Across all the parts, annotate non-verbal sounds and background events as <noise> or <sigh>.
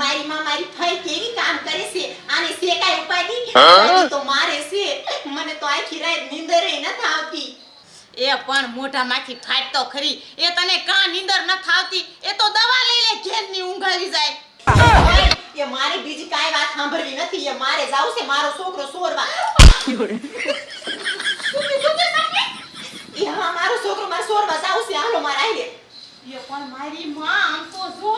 મારી માં મારી ફઈ કેવી કામ કરે છે? આને છે કાઈ ઉપાય ઉપાધિ તો મારે છે. મને તો આખી રાત નીંદર ન આવતી. એ પણ મોઢામાંથી ફાટ તો ખરી. એ તને કા નીંદર ન થાવતી એ તો દવા લઈ લે ઘેરની ઊંઘાવી જાય. એ મારે બીજી કાઈ વાત સાંભળવી નથી. એ મારે જાવું છે મારો છોકરો સોરવા. <laughs> એ હા મારો છોકરો મારે સોરવા જાવું છે હાલો મારા આઈ એ પણ મારી માં આમ તો જો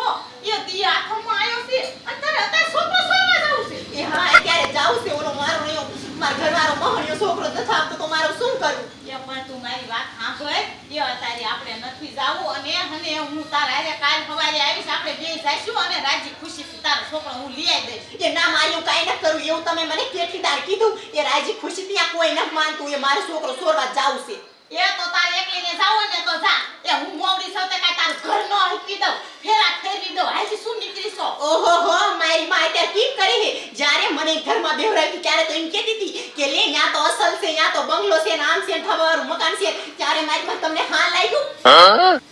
એ દી આંખમાં આવ્યો છે. અત્યારે અત્યારે છોકરો સોવા જાવ છે. એ હા અત્યારે જાવું છે? ઓલો મારો રહ્યો મારો ઘરવાળો મહણિયો છોકરો નથી આવતો તો મારું શું કરું એ પણ તું મારી વાત સાંભળ. એ અત્યારે આપણે નથી જાવું અને અને હું તારા કાલ સવારે આવીશ આપણે બે જઈશું અને રાજી ખુશી તારો છોકરો હું લઈ આવી દઈશ. એ ના મારી કાંઈ ન કરું એવું તમે મને કેટલી દાર કીધું. એ રાજી ખુશી ત્યાં કોઈ ન માનતું એ મારો છોકરો સોરવા જાવશે છે. એ તો તારે એકલીને જાવ ને તો જા. એ હું મોવડી છું તે કાંઈ ઘર નો હલકી દઉં. ફેરા ફેરવી દઉં. હાજી શું નીકળી છો ઓહો હો મારી માં અત્યારે કેમ કરી હે જ્યારે મને ઘરમાં બેવડાવી ત્યારે તો એમ કહેતી હતી કે લે તો અસલ છે યા તો બંગલો છે ને આમ છે ને ઠવારું મકાન છે. ત્યારે મારી માં તમને હા લાગ્યું?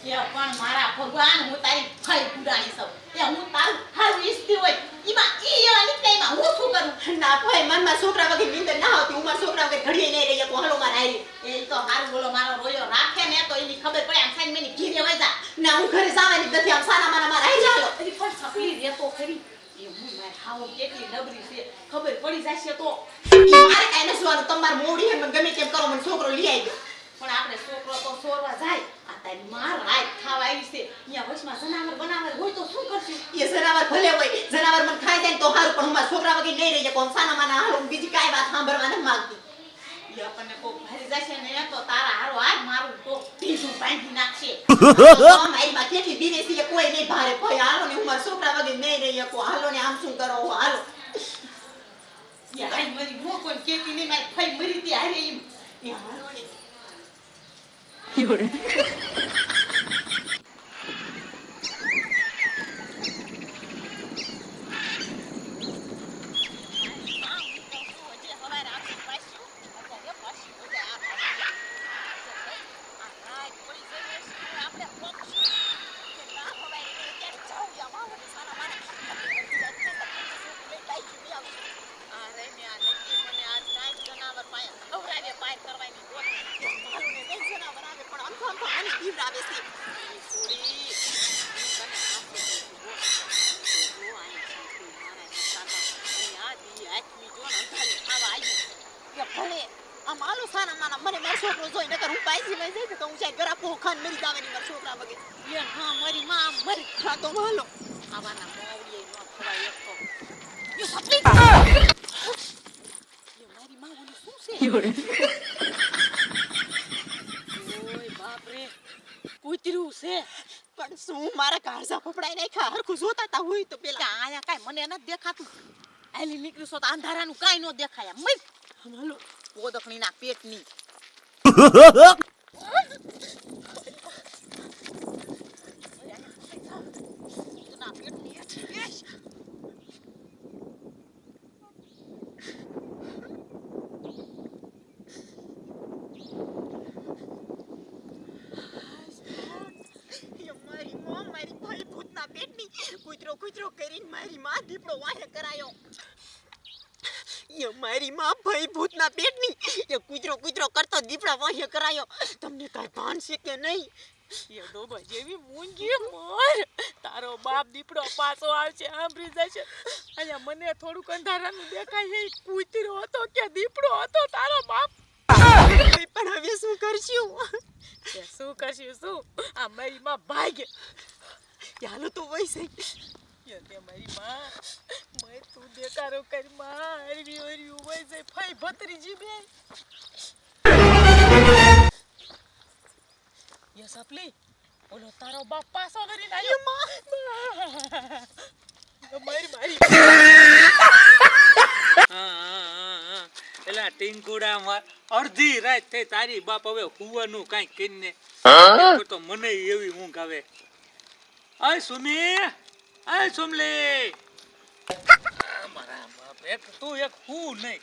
એ પણ મારા ભગવાન હું તારી ફઈ પુરાણી સૌ એ હું તારું હારું ઈચ્છતી હોય. ઈ એવા એમાં હું શું કરું? ના ભાઈ મનમાં છોકરા વગર નીંદર ના આવતી. હું મારા છોકરા વગર ઘડીએ નહીં રહી શકું. હાલો મારે આઈ એ તો હારું બોલો મારો રોયો રાખે ને તો એની ખબર પડે આમ સાઈન મેની ઘીરે વઈ ના હું ઘરે જવાની નથી આમ સાના મારા મારા આવી ચાલો અરે પણ સકલી રહેતો ખરી. એ હું મારી હાવ કેટલી નબળી છે ખબર પડી જશે તો. મારે કાંઈ તમારે મોડી હે મને ગમે તેમ કરો મને છોકરો લઈ આવી પણ આપણે છોકરો તો સોરવા જાય આ તારી માર રાત ખાવા આવી છે. અહીંયા વચમાં જનાવર બનાવર હોય તો શું કરશું? એ જનાવર ભલે હોય જનાવર મને ખાઈ જાય તો સારું પણ હું મારા છોકરા વગર નહીં રહી સાના માના હાલો બીજી કઈ વાત સાંભળવા નથી માંગતી. એ આપણને કોક ભરી જશે ને તો તારા હારો આજ મારું તો ભીજું બાંધી નાખશે. <laughs> મારી માં કેટલી દિનેશી છે, કોઈ નહીં ભારે ભાઈ હાલો ને હું મારા છોકરા વગર નહીં રહી શકું. હાલો ને આમ શું કરો હાલો. યા આઈ મરી મો કોઈ કેતી નહીં મારી ફઈ મરી તી હારે એમ. એ હાલો ને જનાવર આવે પણ આમ તો આમ તો મને બીવડાવે છે ભલે આમ આલો સાના માના મને મારો છોકરો જોઈ નકર હું પાછી લઈ જઈશ તો હું જાય ગરા પોખાન મરી જાવાની મારા છોકરા વગર એ હા મારી માં મરી હા તો હાલો આવાના મોવડીએ ન ખવાય એક તો એ સપલી એ મારી માં ઓલી રે કૂતરું છે. પણ શું મારા કાળજા ફફડાઈ નાખ્યા હરખું જોતા તા હોય તો પેલા આયા કાંઈ મને નથી દેખાતું. આલી નીકળ્યું તો અંધારાનું કાંઈ ન દેખાય. મય. હમલો ઓ દખણીના પેટની ના પેટની હેઠ. એ મારી માં મારી ભાઈ ભૂતના પેટની કૂતરો કરીને મારી માં દીપડો વાહે કરાયો. એ મારી માં ભાઈ ભૂતના પેટની. એ કૂતરો કૂતરો કરતો દીપડા વાહે કરાયો. તમને કાંઈ ભાન છે કે નહીં? એ ડોબા જેવી મૂંગી મોર. તારો બાપ દીપડો પાછો આવશે આંભરી જશે. અહીંયા મને થોડુંક અંધારાનું દેખાય એ કૂતરો હતો કે દીપડો હતો તારો બાપ? પણ હવે શું કરશું? શું કરશું શું? આ મારી માં ભાગ્ય. ચાલો તો વૈસે કે તે મારી માં મેં તું દેકારો કરી માં હરવી હરવી હોય છે. ફઈ ભત્રીજી બે યે સપલી ઓલો તારો બાપ પાછો કરીને આવ્યો. મારી મારી. એલા ટીંકુડા અડધી રાત થઈ તારી બાપ હવે હુવાનું કાઈ કરીને તો મને એવી ઊંઘ આવે. અય સુમી અય સુમલી. મારા બાપ. એક તું એક હું નહીં.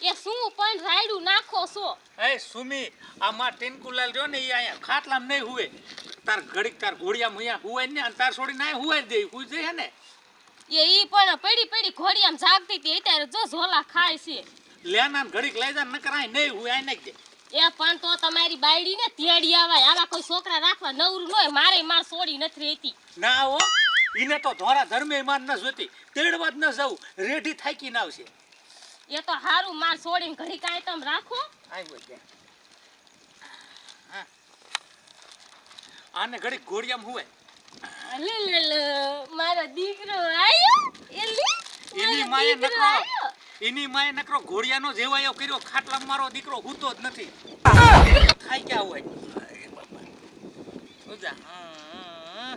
એ શું પણ રાયડું નાખો છો? અય સુમી આ માં ટીંકુલાલ જો ને એ અહીંયા ખાટલામાં નહીં હુવે. તાર ઘડીક તાર ઘોડિયા મુયા હુવાય ને અને તાર છોડી ના હુવાય દે હુઈ જાય ને. એ ઈ પણ પડી પડી ઘોડી આમ જાગતી હતી. અત્યારે જો ઝોલા ખાય છે. લેના ઘડીક લઈ જા નકર આય નહીં હુવાય આય નાખ દે એ પણ તો તમારી બાયડી ને તેડી આવાય. આવા કોઈ છોકરા રાખવા નવરું ન હોય. મારે માર છોડી નથી રહેતી. ના હો. ઈને તો ધોરા ધર્મે માર ન જોતી. તેડવા જ ન જાઉં. રેઢી થાકી ના આવશે. એ તો હારું માર છોડીને ઘડી કાંઈ તમ રાખો. આને ઘડીક ગોળિયામ હુવે લે લે મારો દીકરો આયો. એલી દીકરો નકરો આયો. એની માએ નકરો ઘોડિયાનો જેવાયો કર્યો ખાટલા મારો દીકરો હૂતો જ નથી. થાય ક્યાં હોય. ઉજા. હા.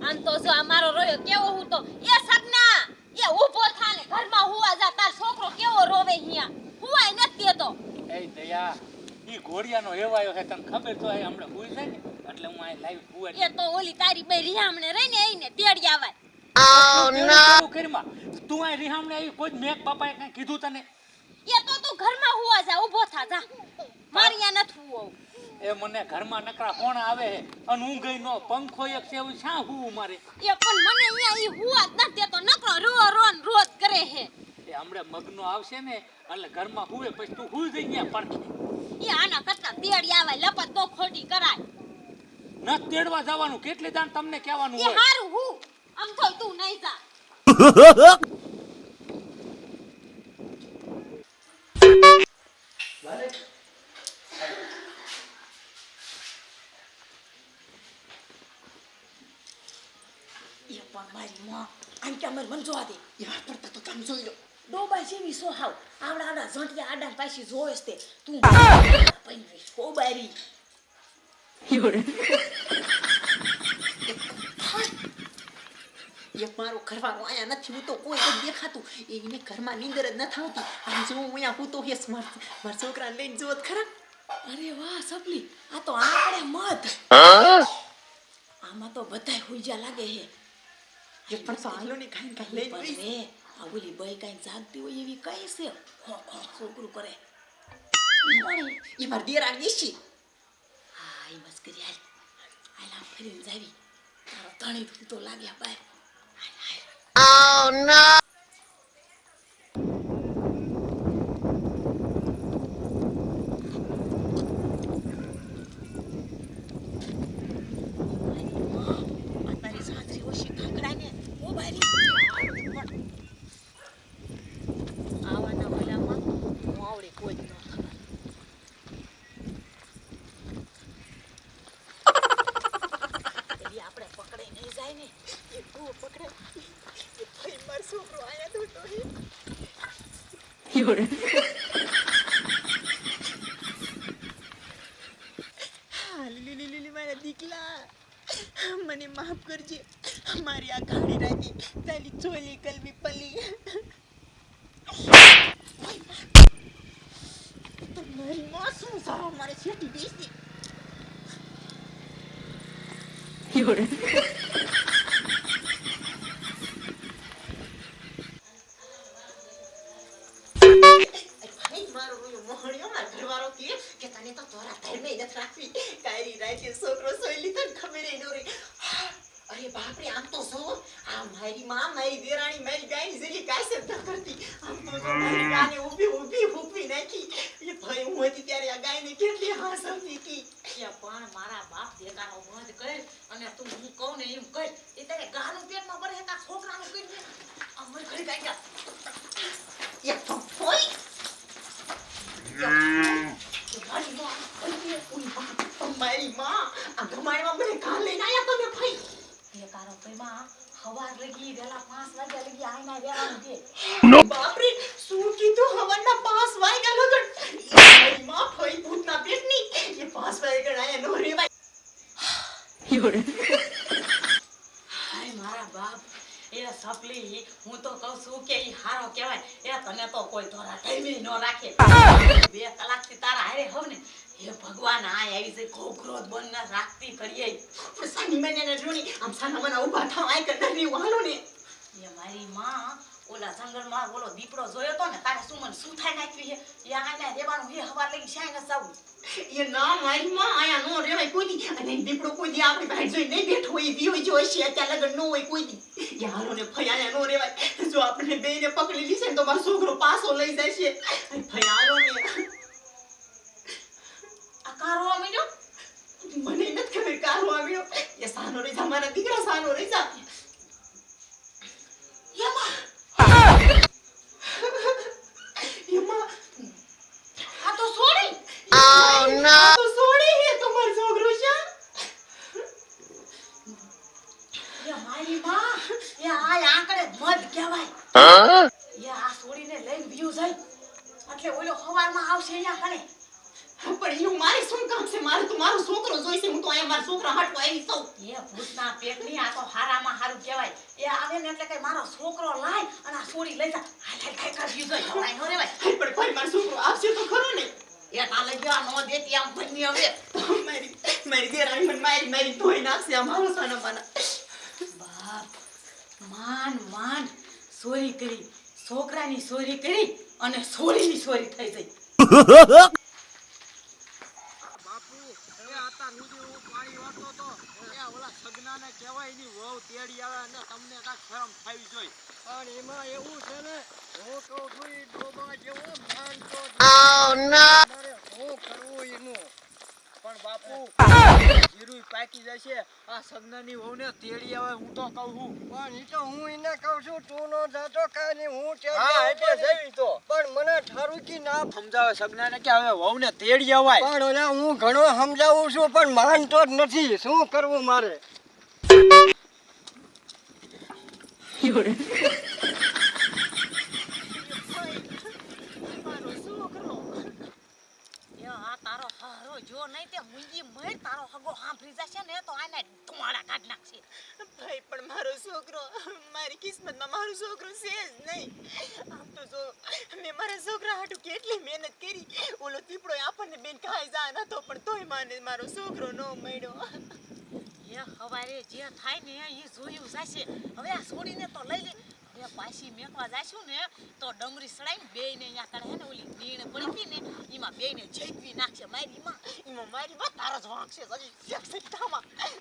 આમ તો જો અમારો રોયો કેવો હું તો એ સગના એ ઊભો થા ઘરમાં હુવા જા તાર છોકરો કેવો રોવે અહીંયા હુવાય નથી દેતો. એ દયા ઈ ઘોડિયાનો હેવાયો છે તને ખબર તો હે હમણાં હુઈ છે ને? એટલે હું અહીં લાઈવ હુવા એ તો ઓલી તારી બે રિહામણે રહીને એને તેડી આવાય. તું કરીમાં તું અહીં રિહામણે આવી કોઈ મેક બાપાએ કઈ કીધું તને? એ તો તું ઘરમાં હુવા જા ઊભો થા જા. મારી નથી હુવો. એ મને ઘરમાં નકરા કોણ આવે? હે અને હું ગઈ નો પંખો એક છે એવું શા હું મારે? એ પણ મને અહીંયા ઈ હુવા જ નથી તો નકરો રો રો ને રોજ કરે હે. એ હમણાં મગનો આવશે ને એટલે ઘરમાં હુવે પછી તું હુઈ જઈ ગયા પડખે એ આના કરતા તેડી આવે લપત તો ખોટી કરાય. ન તેડવા જવાનું. કેટલી દાન તમને કહેવાનું એ હોય? હારું હું. આમ તો તું નહીં જા. એ પણ મારી માં. આમ કે અમારે મને જોવા દે. એવા પડતા તો તમે જોઈ લો. ડોબા જેવી સો હાવ? આવડા આવડા ઝંટિયા આડા પાછી જોવે છે તે. તું પૈવી કોબારી એ મારો ઘરવાળો આયા નથી હું તો કોઈ જ દેખાતું એને ઘરમાં નીંદર જ નથી આવતી આમ જો હું અહીંયા હું તો હેસ માર છોકરાને લઈને જોત ખરા અરે વાહ સપની આ તો આપણે મત આમાં તો બધાય હુઈજા લાગે હે એ પણ તો હાલો ને કાંઈ કાંઈ આવીશ. રે આ ઓલી બય કાંઈ જાગતી હોય એવી કઈ છે છોકરું કરે કોણ મારી દેરાણી ઈશી. હા એ મસ્કરી હાલ. હાલ આમ ફરીને જાવી. તારો ધણી તો લાગ્યા બાય હાલ હાલ. આ તારી સાસરી ઓછી કાકડાને ઓ બારી આવાના ઓલામાં હું આવડે કોઈ જ ન ખબર એવી આપણે પકડાઈ નહીં જાય ને એ તું પકડે. એ ભાઈ મારો છોકરો આયા તો તો. હા, લીલી લીલી લીલી મારા દીકલા મને માફ કરજે મારી આ ગાડી રાતી તારી ચોલી કલમી પલી મારી માં શું સાવ મારે છેટી બેસતી ભાઈ મારો ઓલો મોહણિયો મારો ઘરવાળો કહે કે તને તો તોરા ધર્મે જ નથી રાખવી કાયરી રાતે છોકરો સોઈ લીધો ને ખબર ય ન રહી હા, અરે બાપ રે આમ તો જો આ મારી માં મારી દેરાણી મારી ગાયની જરી કાસે ન કરતી આમ તો જો મારી ગાને ઊભી ઊભી ઊભી નાખી એ ભાઈ હું હતી ત્યારે આ ગાયને કેટલી હાસ આવતી હતી એ પણ બંધ કર અને તું હું કહું ને એમ એ તારે ગાનું પેટમાં ભરે તારા છોકરાનું કરી દે આ ઘડી કાંઈ એક તો હોય મારી માં આવી ગઈ. ઉઈ બાપ, મારી માં આ ગમાડમાં મને કાલ લઈને આયા તમે ભાઈ. એ કારો ભાઈમાં હવાર લગી વેલા પાંચ વાગ્યા લગી આઈના વેલા દે બાપરે શું કીધું હવારના પાંચ વાગ્યા લગન એ મારી માં ફઈ ભૂતના પેટની એ પાંચ વાગ્યા આયા નો રેવાય હાય. મારા બાપ. એ સપલી, હું તો કહું છું કે ઈ હારો કહેવાય. એ તને તો કોઈ ધોરા ટાઈમે ન રાખે. બે કલાકથી તારા હારે હોવ ને, હે ભગવાન, આ આવી છે ઘોઘરો ક્રોધ બંધ ના રાખતી કરીએ સાની મેને ને જોની આમ સાના મના ઊભા થાવ, આય કર નરી વાલો ને એ મારી માં ઓલા જંગલમાં ઓલો દીપડો જોયો તો ને તારે શું મને શું થાય નાખ્યું છે? એ આના દેવાનું હે હવા લઈ શાય ન જાવું? એ ના મારી માં આયા નો રેવાય કોઈ દી. અને દીપડો કોઈ દી આપણી ભાઈ જોઈ નહીં બેઠો હોય દી હોય જો હશે અત્યારે લગન નો હોય કોઈ દી. યારો ને ફયા નો રેવાય જો આપણે બેયને પકડી લીશે તો મારો છોકરો પાછો લઈ જશે. ભઈ ને. આ કારો મીડ્યો મને નથી ખબર કારો આવ્યો એ સાનો રહી મારા દીકરા સાનો રહી જા એમાં એમાં આ તો છોડી આ તો સોડી હે તમારો છોકરો છે એ મારી માં એ આ આંકડે મધ કહેવાય એ આ છોડીને લઈને વ્યુ જાય એટલે ઓલો હવારમાં આવશે અહીંયા કણે પણ એનું મારે શું કામ છે મારે તો મારો છોકરો મારા છોકરા આવી સૌ એ ભૂતના પેટની આ તો હારામાં હારું કહેવાય. એ આવે ને એટલે કઈ મારો છોકરો લાય અને આ છોડી લઈ જા હાલ હવાય નો રેવાય. પણ ભાઈ મારો છોકરો આવશે તો ખરો ને. એ તાલે ગયો નો દેતી આમ ભની હવે. મારી મારી દેરાણી મને મારી મારી ધોઈ નાખશે આ મારો સાનો માના બાપ માન માન. સોરી કરી છોકરાની ચોરી કરી અને છોડીની ચોરી થઈ ગઈ. એ <laughs> હતા સુધી હું પાણી વાળતો તો એ ઓલા સગનાને કહેવાયની વહુ તેડી આવે અને તમને કાંઈક શરમ થવી જોઈએ પણ એમાં એવું છે ને હું કહું છું ઈ ડોબા જેવો માનતો. મારે શું કરવું એનું પણ બાપુ જીરું પાકી જશે. આ સગનાની વહુને તેડી આવે હું તો કહું છું. પણ ઈ તો હું એને કહું છું તું નો જાતો કાની હું ત્યાં હા એટલે જઈ તો પણ મને ઠારું કી ના સમજાવે સગનાને કે હવે વહુને તેડી અવાય. પણ ઓલા હું ઘણો સમજાવું છું પણ માનતો જ નથી. શું કરવું મારે? <laughs> છોકરો એ આ તારો હારો જો નહીં તે મુંજી મર તારો હગો સાંભળી જશે ને તો આને ધુમાડા કાઢ નાખશે. ભાઈ પણ મારો છોકરો મારી કિસ્મતમાં મારો છોકરો છે જ નહીં. આમ તો જો મેં મારા છોકરા હાટુ કેટલી મહેનત કરી. ઓલો દીપડો આપણને બેન ખાઈ જા નતો પણ તોય માને મારો છોકરો ન મળ્યો. એ હવારે જે થાય ને એ જોયું જશે. હવે આ છોડીને તો લઈ લે. હવે પાછી મેકવા જાશું ને તો ડમરી સડાઈને બેયને અહીંયા કરે હે ને ઓલી નીણ પડી હતી ને એમાં બેયને જઈવી નાખશે મારી માં એમાં તારો જ હજી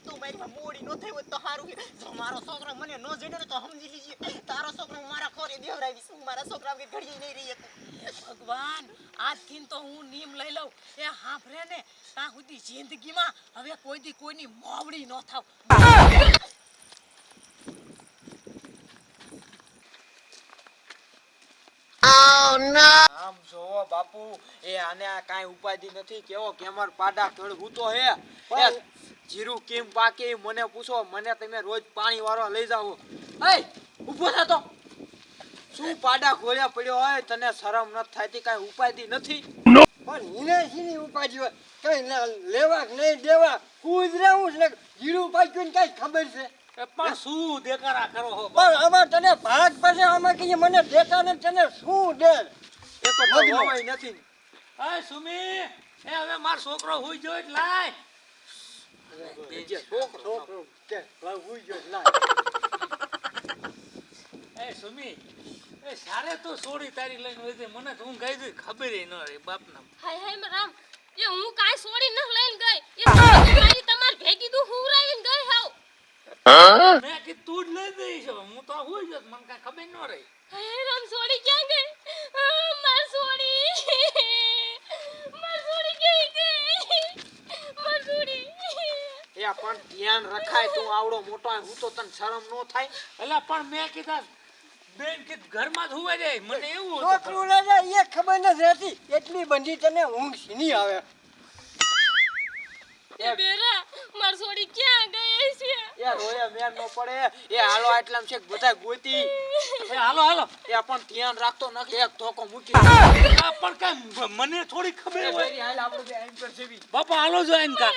તું મોડી નો થઈ હોત તો સારું જો મારો છોકરો મને ન જડે ને તો સમજી લીજે. તારો છોકરો હું મારા ખોરે દેવરાવીશ હું મારા છોકરા ઘડીએ નહીં રહી શકું. ભગવાન આજથી તો હું નીમ લઈ લઉં. એ હાંભળે ને ત્યાં સુધી જિંદગીમાં હવે કોઈ દી કોઈની મોવડી ન થાવ. આમ જોવો બાપુ એ આને આ કાંઈ ઉપાધિ નથી. કેવો કેમર પાડા કળ હે. જીરું કેમ પાકે મને પૂછો મને તમે રોજ પાણી વાળવા લઈ જાવ એ ઊભો થા તો. શું પાડા ખોલ્યા પડ્યો હોય? તને શરમ નથી થતી કાઈ ઉપાધિ નથી? પણ એને શીની ઉપાધિ હોય. કઈ લેવા નહીં દેવા કૂદ રહેવું છે જીરું પાક્યું ને કઈ ખબર છે? પણ શું દેખાડા કરો હો? પણ આમાં તને ભાગ પડે આમાં કહીએ મને દેતા ને તને શું દે? એ તો મગનો. નથી. એ સુમી એ હવે મારો છોકરો હુઈ ગયો એટલે લાય. છોકરો. છોકરો કે હુઈ ગયો ના એ સુમી એ સારે તો સોડી તારી લઈને હોય મને તો આવી ગઈ ખબર ન રહી બાપના. હાય હાય રામ એ હું કાંઈ સોડી ન લઈને ગઈ. એ મારી તમાર ભેગી તું હુરાવીને ગઈ મેં તું જ લઈ દઈશ હું તો હુઈ ગયો મને કાંઈ ખબર ન રહી. હાય રામ છોડી ક્યાં ગઈ? માર છોડી માર છોડી ક્યાં ગઈ? માર છોડી એ પણ ધ્યાન રખાય તું આવડો મોટો હું તો તને શરમ નો થાય. એટલે પણ મેં કીધા બેન કે ઘરમાં જ હુવે જાય. મને એવું. છોકરું લે લે, એ ખબર નથી રહેતી. એટલી બંધી તને ઊંઘ નહીં આવે. એ બેરા માર છોડી ક્યાં ગઈ છે? એ રોયા મેર નો પડે. એ હાલો આટલામ છે બધા ગોતી. એ હાલો હાલો. એ પણ ધ્યાન રાખતો નથી એક ધોકો મૂકી. પણ કાંઈ મને થોડી ખબર હોય. હાલ આપણે બે પર જેવી. બાપા હાલો જો એમ કા.